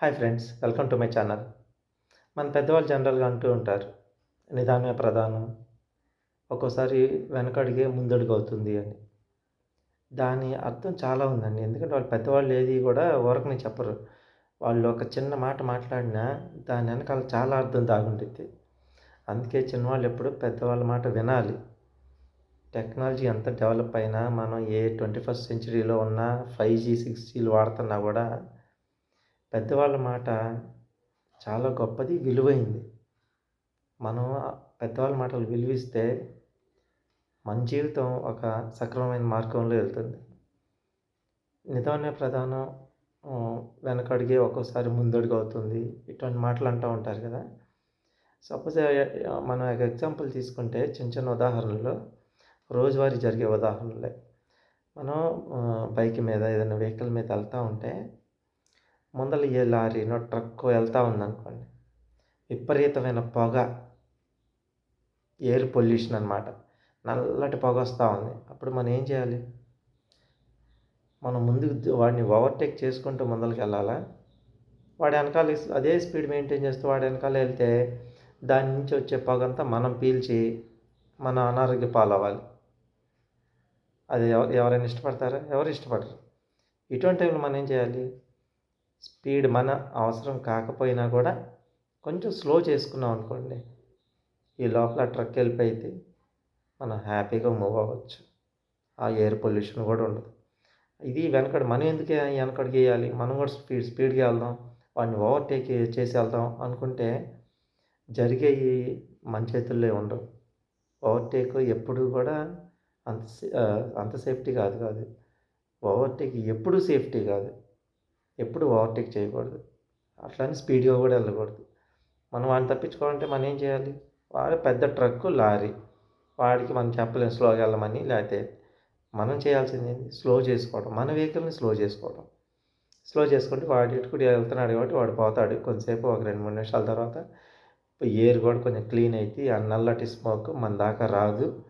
Hi friends welcome to my channel. మన పెద్దవాళ్ళు జనరల్గా అంటూ ఉంటారు నిదానమే ప్రధానం ఒక్కోసారి వెనకడిగే ముందడుగు అవుతుంది అని. దాని అర్థం చాలా ఉందండి. ఎందుకంటే వాళ్ళు పెద్దవాళ్ళు ఏది కూడా ఊరకని చెప్పరు. వాళ్ళు ఒక చిన్న మాట మాట్లాడినా దాని వెనకాల చాలా అర్థం దాగుంటుంది అందుకే చిన్నవాళ్ళు ఎప్పుడు పెద్దవాళ్ళ మాట వినాలి. టెక్నాలజీ ఎంత డెవలప్ అయినా మనం ఏ ట్వంటీ ఫస్ట్ సెంచరీలో ఉన్న ఫైవ్ జీ సిక్స్ జీలు వాడుతున్నా కూడా పెద్దవాళ్ళ మాట చాలా గొప్పది విలువైంది. మనం పెద్దవాళ్ళ మాటలు విలువిస్తే మన జీవితం ఒక సక్రమమైన మార్గంలో వెళ్తుంది. నిజాన్ని ప్రధానం వెనకడిగే ఒక్కోసారి ముందడుగు అవుతుంది. ఇటువంటి మాటలు అంటూ ఉంటారు కదా. సపోజ్ మనం ఒక ఎగ్జాంపుల్ తీసుకుంటే చిన్న చిన్న ఉదాహరణలు. రోజువారీ జరిగే ఉదాహరణలే. మనం బైక్ మీద ఏదైనా వెహికల్ మీద వెళ్తూ ఉంటే ముందల ఏ లారీనో ట్రక్ వెళ్తూ ఉందనుకోండి. విపరీతమైన పొగ ఎయిర్ పొల్యూషన్ అనమాట నల్లటి పొగ వస్తూ ఉంది. అప్పుడు మనం ఏం చేయాలి? మనం ముందుకు వాడిని ఓవర్టేక్ చేసుకుంటూ ముందరికి వెళ్ళాలా? వాడి వెనకాల అదే స్పీడ్ మెయింటైన్ చేస్తూ వాడి వెనకాల వెళ్తే దాని నుంచి వచ్చే పొగ అంతా మనం పీల్చి మన అనారోగ్య పాలవ్వాలి. అది ఎవరు ఎవరైనా ఇష్టపడతారా? ఎవరు ఇష్టపడరు. ఇటువంటి టైంలో మనం ఏం చేయాలి? స్పీడ్ మన అవసరం కాకపోయినా కూడా కొంచెం స్లో చేసుకున్నాం అనుకోండి ఈ లోపల ట్రక్ వెళ్ళిపోయింది మనం హ్యాపీగా మూవ్ అవ్వచ్చు. ఆ ఎయిర్ పొల్యూషన్ కూడా ఉండదు. ఇది వెనకడు మనం ఎందుకు వెనకడికి వేయాలి? మనం కూడా స్పీడ్ స్పీడ్గా వెళ్దాం వాడిని ఓవర్టేక్ చేసి వెళ్దాం అనుకుంటే జరిగేవి మన చేతుల్లో ఉండవు. ఓవర్టేక్ ఎప్పుడు కూడా అంత సే- అంత సేఫ్టీ కాదు కాదు. ఓవర్టేక్ ఎప్పుడు సేఫ్టీ కాదు. ఎప్పుడు ఓవర్టేక్ చేయకూడదు. అట్లానే స్పీడ్గా కూడా వెళ్ళకూడదు. మనం వాడిని తప్పించుకోవాలంటే మనం ఏం చేయాలి? వాడు పెద్ద ట్రక్ లారీ. వాడికి మనం చెప్పలేము స్లోగా వెళ్ళమని లేకపోతే మనం చేయాల్సింది ఏంటి స్లో చేసుకోవడం. మన వెహికల్ని స్లో చేసుకోవడం. స్లో చేసుకుంటే వాడి కూడా వెళ్తున్నాడు కాబట్టి వాడు పోతాడు. కొంతసేపు ఒక రెండు మూడు నిమిషాల తర్వాత ఎయిర్ కూడా కొంచెం క్లీన్ అయితే ఆ నల్లటి స్మోక్ మన దాకా రాదు.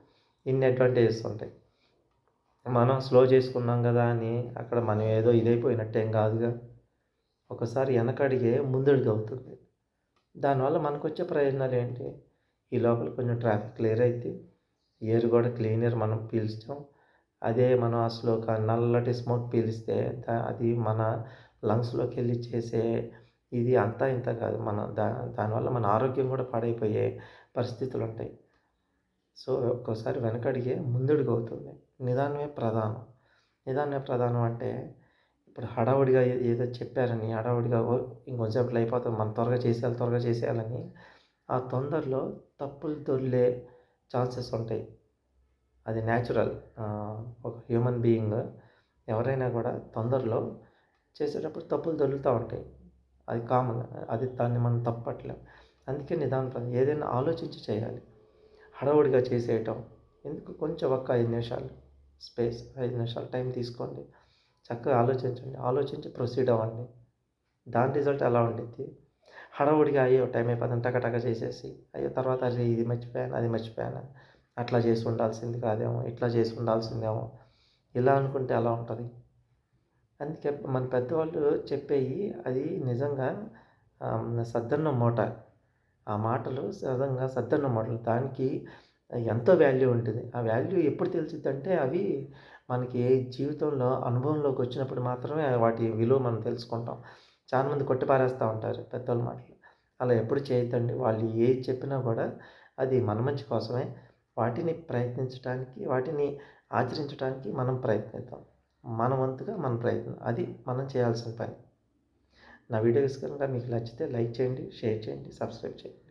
ఇన్ని అడ్వాంటేజెస్ ఉంటాయి. మనం స్లో చేసుకున్నాం కదా అని అక్కడ మనం ఏదో ఇదైపోయినట్టేం కాదుగా. ఒకసారి వెనకడిగే ముందడుగు అవుతుంది. దానివల్ల మనకు వచ్చే ప్రయోజనాలు ఏంటి? ఈ లోపల కొంచెం ట్రాఫిక్ క్లియర్ అయితే ఎయిర్ కూడా క్లీనర్ మనం పీల్చాం అదే మనం ఆ స్లోక నల్లటి స్మోక్ పీలిస్తే అది మన లంగ్స్లోకి వెళ్ళి చేసే ఇది అంతా ఇంత కాదు. మన దా దానివల్ల మన ఆరోగ్యం కూడా పాడైపోయే పరిస్థితులు ఉంటాయి సో ఒక్కోసారి వెనకడిగే ముందడుగు అవుతుంది నిదానమే ప్రధానం. నిదానమే ప్రధానం అంటే ఇప్పుడు హడావుడిగా ఏదో చెప్పారని హడావుడిగా "ఓ, ఇంకొంచెంసేపట్లో అయిపోతుంది. మనం త్వరగా చేసేయాలి త్వరగా చేసేయాలని ఆ తొందరలో తప్పులు దొర్లే ఛాన్సెస్ ఉంటాయి. అది న్యాచురల్. ఒక హ్యూమన్ బీయింగ్ ఎవరైనా కూడా తొందరలో చేసేటప్పుడు తప్పులు దొరుకుతూ ఉంటాయి. అది కామన్. అది దాన్ని మనం తప్పట్లేం. అందుకే నిదానం ఏదైనా ఆలోచించి చేయాలి. హడావుడిగా చేసేయటం. ఎందుకు? కొంచెం ఒక్క ఐదు నిమిషాలు స్పేస్ ఐదు నిమిషాలు టైం తీసుకోండి. చక్కగా ఆలోచించండి. ఆలోచించి ప్రొసీడ్ అవ్వండి. దాని రిజల్ట్ ఎలా ఉండిద్ది? హడావుడిగా అయ్యో టైం అయిపోతుంది టకటక చేసేసి అయ్యో తర్వాత అరే ఇది మర్చిపోయాను అది మర్చిపోయాను అట్లా చేసి ఉండాల్సింది కాదేమో ఇట్లా చేసి ఉండాల్సిందేమో ఇలా అనుకుంటే ఎలా ఉంటుంది? అందుకే మన పెద్దవాళ్ళు చెప్పేవి అది నిజంగా సద్దన్న మూట. ఆ మాటలు సహజంగా సద్దన్న మాటలు. దానికి ఎంతో వాల్యూ ఉంటుంది? ఆ వాల్యూ ఎప్పుడు తెలిసిద్దంటే అవి మనకి జీవితంలో అనుభవంలోకి వచ్చినప్పుడు మాత్రమే వాటి విలువ మనం తెలుసుకుంటాం. చాలామంది కొట్టిపారేస్తూ ఉంటారు పెద్దవాళ్ళ మాటలు. అలా ఎప్పుడు చేయొద్దండి. వాళ్ళు ఏది చెప్పినా కూడా అది మన మంచి కోసమే. వాటిని ప్రయత్నించడానికి వాటిని ఆచరించడానికి మనం ప్రయత్నిద్దాం. మన వంతుగా మన ప్రయత్నం. అది మనం చేయాల్సిన పని. నా వీడియోస్ కనుక మీకు నచ్చితే లైక్ చేయండి షేర్ చేయండి సబ్స్క్రైబ్ చేయండి.